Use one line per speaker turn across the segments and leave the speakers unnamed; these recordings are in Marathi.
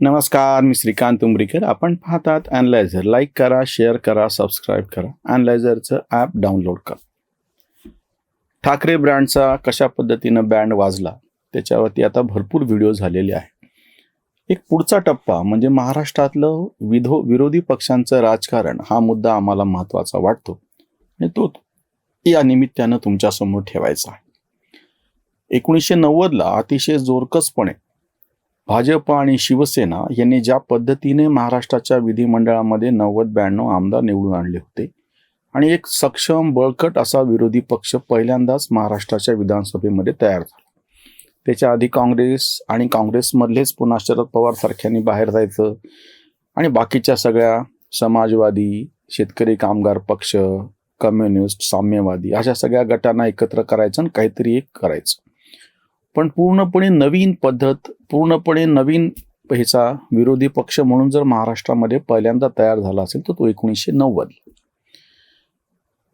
नमस्कार मी श्रीकांत उमरीकर आपण पाहतात अनलायझर लाईक करा शेअर करा सबस्क्राईब करा. अनलायझरचं ॲप डाउनलोड करा. ठाकरे ब्रँडचा कशा पद्धतीनं बँड वाजला त्याच्यावरती आता भरपूर व्हिडिओ झालेले आहे एक पुढचा टप्पा म्हणजे महाराष्ट्रातलं विधो विरोधी पक्षांचं राजकारण हा मुद्दा आम्हाला महत्त्वाचा वाटतो. आणि तो या निमित्तानं तुमच्यासमोर ठेवायचा आहे. एकोणीसशे नव्वदला अतिशय जोरकसपणे भाजप आणि शिवसेना यांनी ज्या पद्धतीने महाराष्ट्राच्या विधिमंडळामध्ये नव्वद ब्याण्णव आमदार निवडून आणले होते आणि एक सक्षम बळकट असा विरोधी पक्ष पहिल्यांदाच महाराष्ट्राच्या विधानसभेमध्ये तयार झाला. त्याच्या आधी काँग्रेस आणि काँग्रेसमधलेच पुन्हा शरद पवार सारख्यांनी बाहेर जायचं आणि बाकीच्या सगळ्या समाजवादी शेतकरी कामगार पक्ष कम्युनिस्ट साम्यवादी अशा सगळ्या गटांना एकत्र करायचं आणि काहीतरी एक करायचं. पण पूर्णपणे नवीन पद्धत पूर्णपणे नवीन ह्याचा विरोधी पक्ष म्हणून जर महाराष्ट्रामध्ये पहिल्यांदा तयार झाला असेल तर तो एकोणीसशे नव्वद.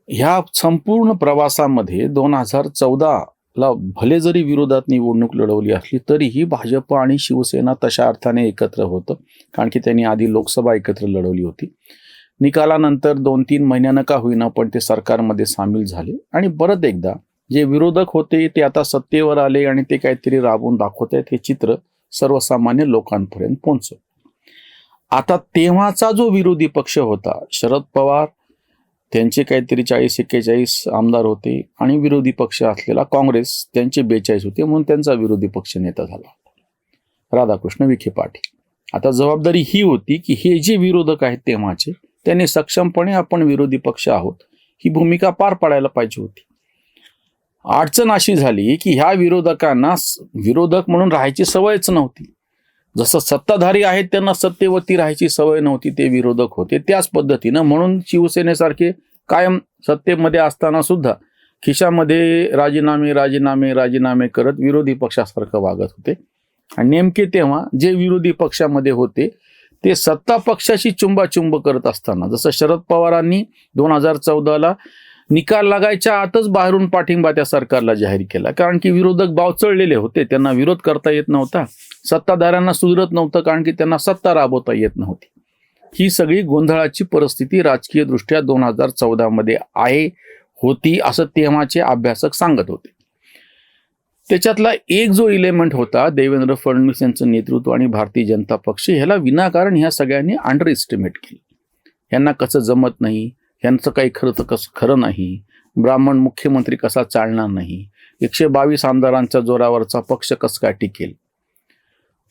ह्या संपूर्ण प्रवासामध्ये दोन हजार चौदाला भले जरी विरोधात निवडणूक लढवली असली तरीही भाजप आणि शिवसेना तशा अर्थाने एकत्र होतं. कारण की त्यांनी आधी लोकसभा एकत्र लढवली होती. निकालानंतर दोन तीन महिन्यानं का होईना पण ते सरकारमध्ये सामील झाले. आणि परत एकदा जे विरोधक होते ते आता सत्तेवर आले आणि ते काहीतरी राबवून दाखवत आहेत हे चित्र सर्वसामान्य लोकांपर्यंत पोहोचत आता तेव्हाचा जो विरोधी पक्ष होता शरद पवार त्यांचे काहीतरी चाळीस एक्केचाळीस आमदार होते आणि विरोधी पक्ष असलेला काँग्रेस त्यांचे बेचाळीस होते म्हणून त्यांचा विरोधी पक्ष नेता झाला राधाकृष्ण विखे पाटील. आता जबाबदारी ही होती की हे जे विरोधक आहेत तेव्हाचे त्यांनी सक्षमपणे आपण विरोधी पक्ष आहोत ही भूमिका पार पाडायला पाहिजे होती. अडचण अशी झाली की ह्या विरोधकांना विरोधक म्हणून राहायची सवयच नव्हती. जसं सत्ताधारी आहेत त्यांना सत्तेवरती राहायची सवय नव्हती ते विरोधक होते त्याच पद्धतीनं. म्हणून शिवसेनेसारखे कायम सत्तेमध्ये असताना सुद्धा खिशामध्ये राजीनामे राजीनामे राजीनामे करत विरोधी पक्षासारखं वागत होते. आणि नेमके तेव्हा जे विरोधी पक्षामध्ये होते ते सत्ता पक्षाशी चुंबाचुंब करत असताना जसं शरद पवारांनी दोन हजार चौदाला निकाल लागायच्या आतच बाहेरून पाठिंबा त्या सरकारला जाहीर केला. कारण की विरोधक बावचळलेले होते. त्यांना विरोध करता येत नव्हता. सत्ताधाऱ्यांना सुधरत नव्हतं कारण की त्यांना सत्ता राबवता येत नव्हती. ही सगळी गोंधळाची परिस्थिती राजकीय दृष्ट्या दोन हजार चौदामध्ये आहे होती असं तेव्हाचे अभ्यासक सांगत होते. त्याच्यातला एक जो इलेमेंट होता देवेंद्र फडणवीस यांचं नेतृत्व आणि भारतीय जनता पक्ष ह्याला विनाकारण ह्या सगळ्यांनी अंडर एस्टिमेट केलं. यांना कसं जमत नाही? यांचं काही खरं तर कसं खरं नाही. ब्राह्मण मुख्यमंत्री कसा चालणार नाही? एकशे बावीस आमदारांच्या जोरावरचा पक्ष कसं काय टिकेल?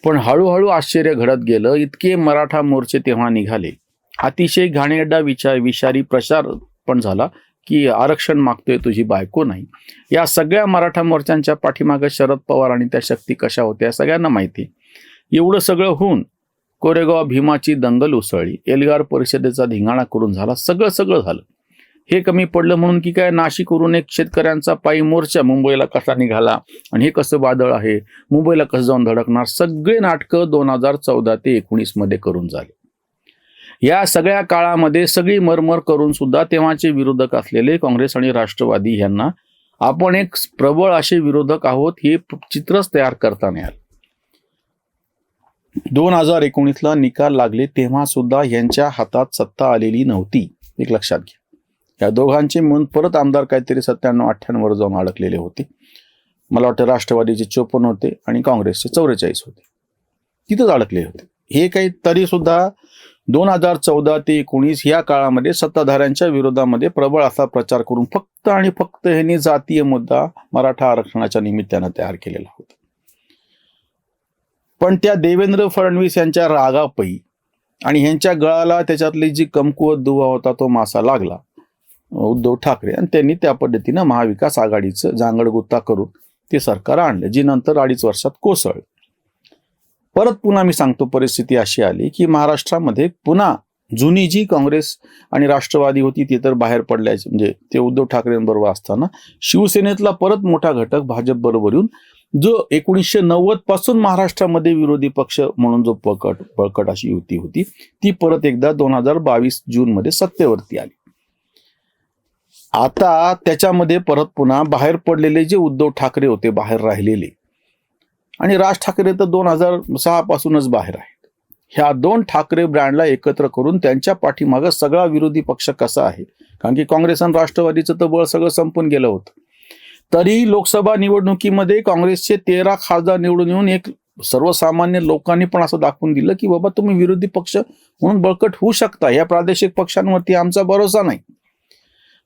पण हळूहळू आश्चर्य घडत गेलं इतके मराठा मोर्चे तेव्हा निघाले. अतिशय घाणेरडा विचार विषारी प्रचार पण झाला की आरक्षण मागतोय तुझी बायको नाही. या सगळ्या मराठा मोर्चांच्या पाठीमागे शरद पवार आणि त्या शक्ती कशा होत्या सगळ्यांना माहिती एवढं सगळं होऊन कोरेगाव भीमाची दंगल उसळली. एल्गार परिषदेचा धिंगाणा करून झाला. सगळं सगळं झालं. हे कमी पडलं म्हणून की काय? नाशिकवरून एक शेतकऱ्यांचा पायी मोर्चा मुंबईला कसा निघाला? आणि हे कसं वादळ आहे? मुंबईला कसं जाऊन धडकणार? सगळे नाटकं दोन हजार चौदा ते एकोणीसमध्ये करून झाले. या सगळ्या काळामध्ये सगळी मरमर करून सुद्धा तेव्हाचे विरोधक असलेले काँग्रेस आणि राष्ट्रवादी यांना आपण एक प्रबळ असे विरोधक आहोत हे चित्रच तयार करता नाही आलं. दोन हजार एकोणीसला निकाल लागले तेव्हा सुद्धा यांच्या हातात सत्ता आलेली नव्हती. एक लक्षात घ्या. या दोघांचे मन परत आमदार काहीतरी सत्त्याण्णव अठ्ठ्याण्णवर जाऊन अडकलेले होते. मला वाटतं राष्ट्रवादीचे चोपन्न होते आणि काँग्रेसचे चौवेचाळीस होते. तिथंच अडकले होते. हे काही तरी सुद्धा दोन हजार चौदा ते एकोणीस या काळामध्ये सत्ताधाऱ्यांच्या विरोधामध्ये प्रबळ असा प्रचार करून फक्त आणि फक्त ह्यांनी जातीय मुद्दा मराठा आरक्षणाच्या निमित्तानं तयार केलेला होता. पण त्या देवेंद्र फडणवीस यांच्या रागापई आणि ह्यांच्या गळाला त्याच्यातली जी कमकुवत दुवा होता तो मासा लागला. उद्धव ठाकरे आणि त्यांनी त्या पद्धतीनं महाविकास आघाडीचं जांगडगुत्ता करून ते सरकार आणलं जी नंतर अडीच वर्षात कोसळ परत पुन्हा मी सांगतो परिस्थिती अशी आली की महाराष्ट्रामध्ये पुन्हा जुनी जी काँग्रेस आणि राष्ट्रवादी होती ती तर बाहेर पडल्याची म्हणजे ते उद्धव ठाकरेंबरोबर असताना शिवसेनेतला परत मोठा घटक भाजप बरोबर येऊन जो एकोणीसशे नव्वदपासून महाराष्ट्रामध्ये विरोधी पक्ष म्हणून जो बळकट बळकट अशी युती होती ती परत एकदा दोन हजार बावीस जून मध्ये सत्तेवरती आली. आता त्याच्यामध्ये परत पुन्हा बाहेर पडलेले जे उद्धव ठाकरे होते बाहेर राहिलेले. आणि राज ठाकरे तर दोन हजार सहा पासूनच बाहेर आहेत. ह्या दोन ठाकरे ब्रँडला एकत्र करून त्यांच्या पाठीमागं सगळा विरोधी पक्ष कसा आहे? कारण की काँग्रेस आणि राष्ट्रवादीचं तर बळ सगळं संपून गेलं होतं. तरी लोकसभा निवडणुकीमध्ये काँग्रेसचे तेरा खासदार निवडून येऊन एक सर्वसामान्य लोकांनी पण असं दाखवून दिलं की बाबा तुम्ही विरोधी पक्ष म्हणून बळकट होऊ शकता. या प्रादेशिक पक्षांवरती आमचा भरोसा नाही.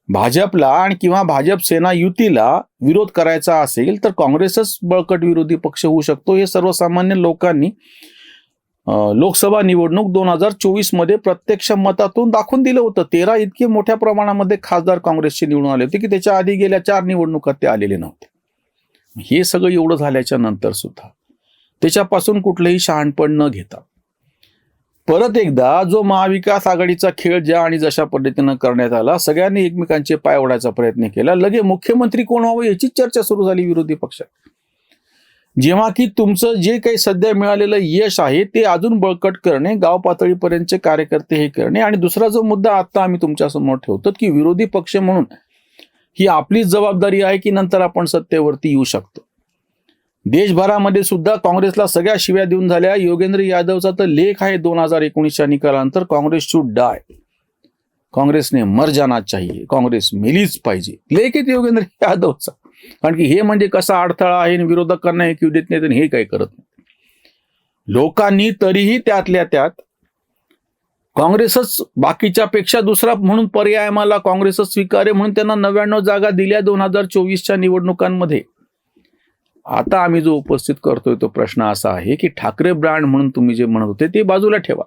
भाजपला आणि किंवा भाजप सेना युतीला विरोध करायचा असेल तर काँग्रेसच बळकट विरोधी पक्ष होऊ शकतो. हे सर्वसामान्य लोकांनी लोकसभा निवडणूक दोन हजार चोवीसमध्ये प्रत्यक्ष मतातून दाखवून दिलं होतं. तेरा इतके मोठ्या प्रमाणामध्ये खासदार काँग्रेसचे निवडून आले होते की त्याच्या आधी गेल्या चार निवडणुकात ते आलेले नव्हते. हे सगळं एवढं झाल्याच्यानंतर सुद्धा त्याच्यापासून कुठलंही शहाणपण न घेता परत एकदा जो महाविकास आघाडीचा खेळ ज्या आणि जशा पद्धतीनं करण्यात आला सगळ्यांनी एकमेकांचे पाय ओढायचा प्रयत्न केला. लगे मुख्यमंत्री कोण व्हावं याची चर्चा सुरू झाली विरोधी पक्षात. जेव्हा की तुमचं जे काही सध्या मिळालेलं यश आहे ते अजून बळकट करणे गाव पातळीपर्यंतचे कार्यकर्ते हे करणे आणि दुसरा जो मुद्दा आता आम्ही तुमच्यासमोर ठेवतो की विरोधी पक्ष म्हणून ही आपलीच जबाबदारी आहे की नंतर आपण सत्तेवरती येऊ शकतो? देशभरामध्ये सुद्धा काँग्रेसला सगळ्या शिव्या देऊन झाल्या. योगेंद्र यादवचा तर लेख आहे दोन हजार एकोणीसच्या निकालानंतर काँग्रेस शूड डाय काँग्रेसने मर जाना चाहिए. काँग्रेस मेलीच पाहिजे. लेख आहे योगेंद्र यादवचा. कारण की हे म्हणजे कसा अडथळा आहे आणि विरोधकांना हे क्यू देत नाहीत आणि हे काही करत नाही लोकांनी तरीही त्यातल्या त्यात काँग्रेसच बाकीच्या पेक्षा दुसरा म्हणून पर्याय मला काँग्रेसच स्वीकारे म्हणून त्यांना नव्याण्णव जागा दिल्या दोन हजार चोवीसच्या निवडणुकांमध्ये. आता आम्ही जो उपस्थित करतोय तो प्रश्न असा आहे की ठाकरे ब्रँड म्हणून तुम्ही जे म्हणत होते ते बाजूला ठेवा.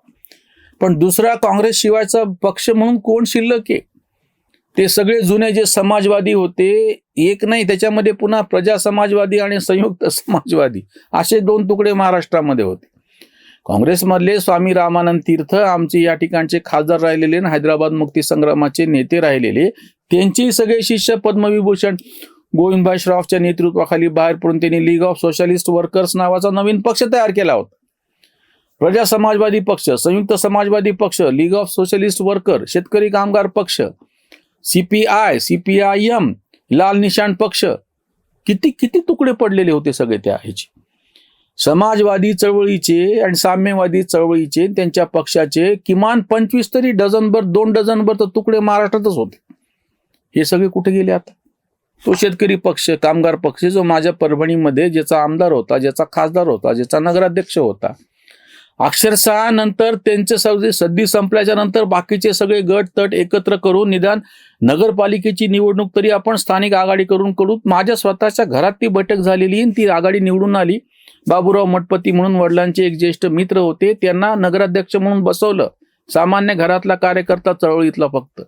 पण दुसरा काँग्रेस शिवायचा पक्ष म्हणून कोण शिल्लक आहे? ते सगळे जुने जे समाजवादी होते एक नाही त्याच्यामध्ये पुन्हा प्रजा समाजवादी आणि संयुक्त समाजवादी असे दोन तुकडे महाराष्ट्रामध्ये होते. काँग्रेसमधले स्वामी रामानंद तीर्थ आमचे या ठिकाणचे खासदार राहिलेले आणि हैदराबाद मुक्ती संग्रामाचे नेते राहिलेले त्यांचे सगळे शिष्य पद्मविभूषण गोविंदभाई श्रॉफच्या नेतृत्वाखाली बाहेर पडून त्यांनी लीग ऑफ सोशलिस्ट वर्कर्स नावाचा नवीन पक्ष तयार केला होता. प्रजा समाजवादी पक्ष संयुक्त समाजवादी पक्ष लीग ऑफ सोशलिस्ट वर्कर शेतकरी कामगार पक्ष सीपीआय आय एम लाल निशाण पक्ष किती किती तुकडे पडलेले होते सगळे त्या ह्याचे. समाजवादी चळवळीचे आणि साम्यवादी चळवळीचे त्यांच्या पक्षाचे किमान पंचवीस तरी डझनभर दोन डझनभर तर तुकडे महाराष्ट्रातच होते. हे सगळे कुठे गेले आता? तो शेतकरी पक्ष कामगार पक्ष जो माझ्या परभणीमध्ये ज्याचा आमदार होता ज्याचा खासदार होता ज्याचा नगराध्यक्ष होता अक्षरशः नंतर त्यांचे सगळे सद्दी संपल्याच्या नंतर बाकीचे सगळे गट तट एकत्र करून निदान नगरपालिकेची निवडणूक तरी आपण स्थानिक आघाडी करून करू. माझ्या स्वतःच्या घरात ती बैठक झालेली ती आघाडी निवडून आली. बाबूराव मठपती म्हणून वडिलांचे एक ज्येष्ठ मित्र होते. त्यांना नगराध्यक्ष म्हणून बसवलं. सामान्य घरातला कार्यकर्ता चळवळीतला फक्त.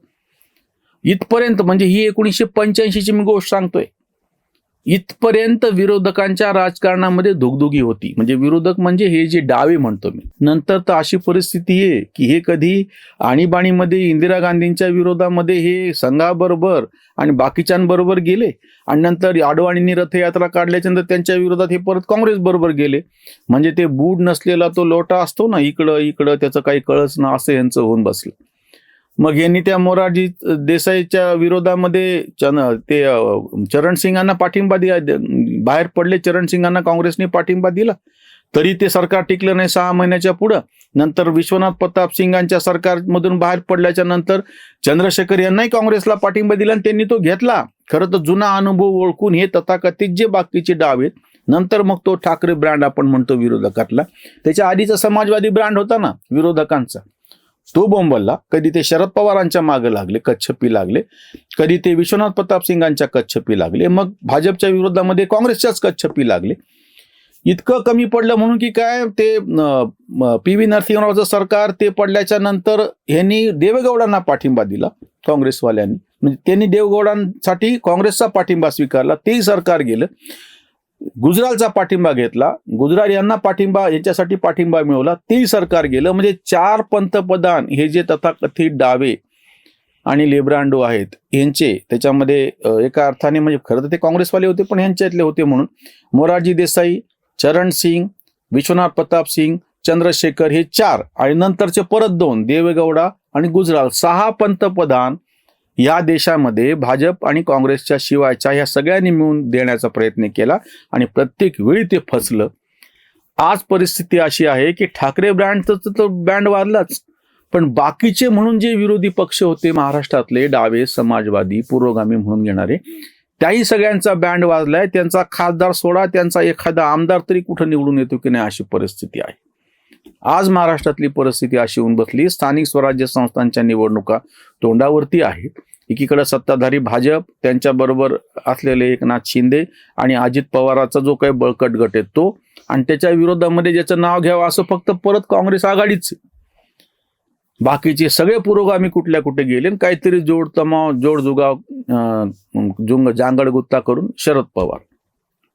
इथपर्यंत म्हणजे ही एकोणीसशे पंच्याऐंशीची मी गोष्ट सांगतोय. इथपर्यंत विरोधकांच्या राजकारणामध्ये धुगधुगी होती. म्हणजे विरोधक म्हणजे हे जे डावे म्हणतो मी. नंतर तर अशी परिस्थिती आहे की हे कधी आणीबाणीमध्ये इंदिरा गांधींच्या विरोधामध्ये हे संघाबरोबर आणि बाकीच्यांबरोबर गेले आणि नंतर आडवाणींनी रथयात्रा काढल्याच्या नंतर त्यांच्या विरोधात हे परत काँग्रेस बरोबर गेले. म्हणजे ते बूड नसलेला तो लोटा असतो ना इकडं इकडं त्याचं काही कळच ना असं यांचं होऊन बसलं. मग यांनी त्या मोरारजी देसाईच्या विरोधामध्ये ते चरण सिंगांना पाठिंबा दिला. बाहेर पडले चरण सिंगांना काँग्रेसने पाठिंबा दिला. तरी ते सरकार टिकलं नाही सहा महिन्याच्या पुढं. नंतर विश्वनाथ प्रताप सिंगांच्या सरकारमधून बाहेर पडल्याच्या नंतर चंद्रशेखर यांनाही काँग्रेसला पाठिंबा दिला आणि त्यांनी तो घेतला. खरं तर जुना अनुभव ओळखून हे तथाकथित जे बाकीचे डाव आहेत नंतर मग तो ठाकरे ब्रँड आपण म्हणतो विरोधकातला. त्याच्या आधीचा समाजवादी ब्रँड होता ना विरोधकांचा. तो बोंबलला. कधी ते शरद पवारांच्या मागे लागले कच्छपी लागले. कधी ते विश्वनाथ प्रताप सिंगांच्या कच्छपी लागले. मग भाजपच्या विरोधामध्ये काँग्रेसच्याच कच्छपी लागले. इतकं कमी पडलं म्हणून की काय ते पी व्ही नरसिंहरावचं सरकार ते पडल्याच्या नंतर ह्यांनी देवेगौडांना पाठिंबा दिला काँग्रेसवाल्यांनी. म्हणजे त्यांनी देवगौडांसाठी काँग्रेसचा पाठिंबा स्वीकारला तेही सरकार गेलं. गुजरालचा पाठिंबा घेतला. गुजराल यांना पाठिंबा याच्यासाठी पाठिंबा मिळवला. तेही सरकार गेलं म्हणजे चार पंतप्रधान हे जे तथाकथित डावे आणि लेब्रांडो आहेत यांचे त्याच्यामध्ये एका अर्थाने म्हणजे खरं तर ते काँग्रेसवाले होते पण यांच्यातले होते म्हणून. मोरारजी देसाई चरण सिंग विश्वनाथ प्रताप सिंग चंद्रशेखर हे चार. आणि नंतरचे परत दोन देवेगौडा आणि गुजराल. सहा पंतप्रधान या देशामध्ये भाजप आणि काँग्रेसच्या शिवायच्या ह्या सगळ्यांनी मिळून देण्याचा प्रयत्न केला आणि प्रत्येक वेळी ते फसलं. आज परिस्थिती अशी आहे की ठाकरे ब्रँडचं तर बँड वाजलाच पण बाकीचे म्हणून जे विरोधी पक्ष होते महाराष्ट्रातले डावे समाजवादी पुरोगामी म्हणून घेणारे त्याही सगळ्यांचा बँड वाजलाय त्यांचा खासदार सोडा त्यांचा एखादा आमदार तरी कुठं निवडून येतो की नाही अशी परिस्थिती आहे. आज महाराष्ट्रातली परिस्थिती अशी होऊन बसली. स्थानिक स्वराज्य संस्थांच्या निवडणुका तोंडावरती आहेत. एकीकडे सत्ताधारी भाजप त्यांच्याबरोबर असलेले एकनाथ शिंदे आणि अजित पवाराचा जो काही बळकट गट आहे तो. आणि त्याच्या विरोधामध्ये ज्याचं नाव घ्यावं असं फक्त परत काँग्रेस आघाडीच बाकीचे सगळे पुरोगामी कुठल्या कुठे गेले आणि काहीतरी जोड तमाव जुंग जांगड गुत्ता करून शरद पवार.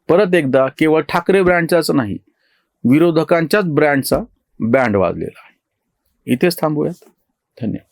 परत एकदा केवळ ठाकरे ब्रँडचाच नाही विरोधकांच्याच ब्रँडचा बँड वाजलेला आहे. इथेच थांबूयात. धन्यवाद.